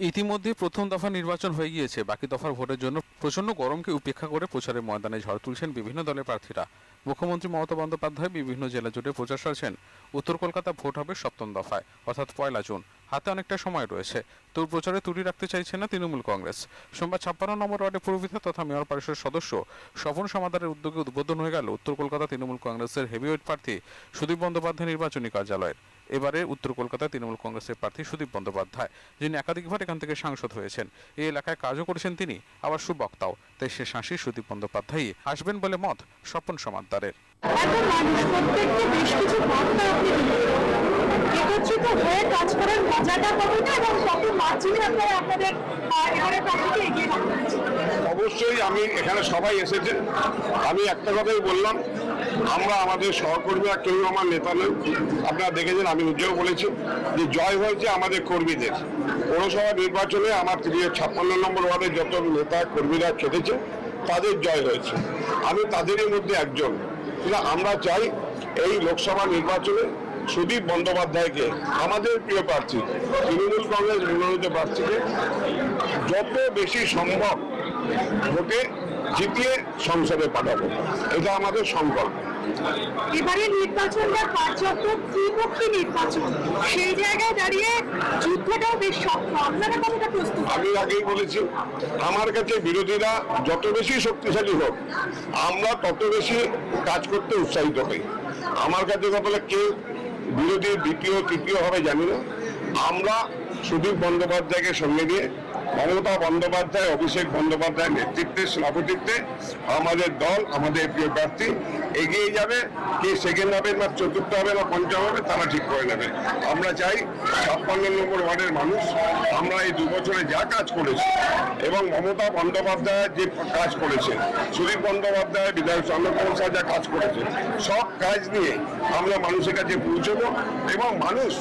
ইতিমধ্যে প্রথম দফা নির্বাচন হয়ে গিয়েছে। বাকি দফার ভোটের জন্য প্রচণ্ড গরমকে উপেক্ষা করে প্রচারের ময়দানে ঝড় তুলছেন বিভিন্ন দলের প্রার্থীরা। মুখ্যমন্ত্রী মমতা বন্দ্যোপাধ্যায় বিভিন্ন জেলা জুড়ে প্রচার সারছেন উত্তর কলকাতা ভোট হবে সপ্তম দফায়, অর্থাৎ পয়লা জুন। হাতে অনেকটা সময় রয়েছে। তোর প্রচারে ত্রুটি রাখতে চাইছে না তৃণমূল কংগ্রেস। সোমবার ছাপ্পান্ন নম্বর ওয়ার্ডে পুরবিধা তথা মেয়র পরিষদের সদস্য স্বপন সমাদারের উদ্যোগে উদ্বোধন হয়ে গেল উত্তর কলকাতা তৃণমূল কংগ্রেসের হেভিওয়েট প্রার্থী সুদীপ বন্দ্যোপাধ্যায় নির্বাচনী কার্যালয়ের। এবারে উত্তর কলকাতা তৃণমূল কংগ্রেসের প্রার্থী সুদীপ বন্দ্যোপাধ্যায়, যিনি একাধিকবার এখান থেকে সাংসদ হয়েছেন। এই এলাকায় কাজও করেছেন তিনি, আবার সুবক্তাও। তাই শেষ হাসি সুদীপ বন্দ্যোপাধ্যায়ই। আসবেন বলে মত স্বপন সমাদ্দারের চাচ্ছেন? অবশ্যই আমি এখানে সবাই এসেছে আমি একটা কথাই বললাম আমরা আমাদের সহকর্মীরা কেউ আমার নেতা নয় আপনারা দেখেছেন আমি নিজেও বলেছি যে জয় হয়েছে আমাদের কর্মীদের। পৌরসভা নির্বাচনে আমার তিরিশ ছাপ্পান্ন নম্বর ওয়ার্ডের যত নেতা কর্মীরা খেটেছে তাদের জয় হয়েছে। আমি তাদেরই মধ্যে একজন। কিন্তু আমরা চাই এই লোকসভা নির্বাচনে সুদীপ বন্দ্যোপাধ্যায়কে, আমাদের প্রিয় প্রার্থী, তৃণমূল কংগ্রেস মনোনীত প্রার্থীকে যত বেশি সম্ভব ভোটে জিতিয়ে সংসদে পাঠাবো। এটা আমাদের সংকল্প। এবারে কার্যত নির্বাচন। সেই জায়গায় দাঁড়িয়ে যুদ্ধটাও বেশ আপনারা কতটা প্রস্তুত আমি আগেই বলেছি, আমার কাছে বিরোধীরা যত বেশি শক্তিশালী হোক, আমরা তত বেশি কাজ করতে উৎসাহিত হই। আমার কাছে হলো কেউ বিরোধী দ্বিতীয় তৃতীয় হবে জানি না। আমরা সুদীপ বন্দ্যোপাধ্যায়কে সঙ্গে নিয়ে মমতা বন্দ্যোপাধ্যায়, অভিষেক বন্দ্যোপাধ্যায়ের নেতৃত্বে, সভাপতিত্বে আমাদের দল, আমাদের প্রিয় প্রার্থী এগিয়ে যাবে। কে সেকেন্ড হবে না চতুর্থ হবে না পঞ্চম হবে, তারা ঠিক করে নেবে। আমরা চাই ছাপ্পান্ন নম্বর ওয়ার্ডের মানুষ আমরা এই দু বছরে যা কাজ করেছি এবং মমতা বন্দ্যোপাধ্যায় যে কাজ করেছে, সুদীপ বন্দ্যোপাধ্যায়, বিধায়ক চন্দ্রপ্রসাদ যা কাজ করেছে, সব কাজ নিয়ে আমরা মানুষের কাছে পৌঁছবো এবং মানুষ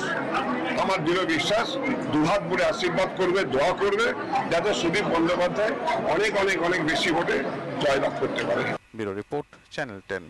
আমার দৃঢ় বিশ্বাস, দুহাত ভরে আশীর্বাদ করবে, দোয়া করবে, যাতে সুদীপ বন্দ্যোপাধ্যায় অনেক অনেক অনেক বেশি ভোটে জয়লাভ করতে পারে। Bureau report, channel ten.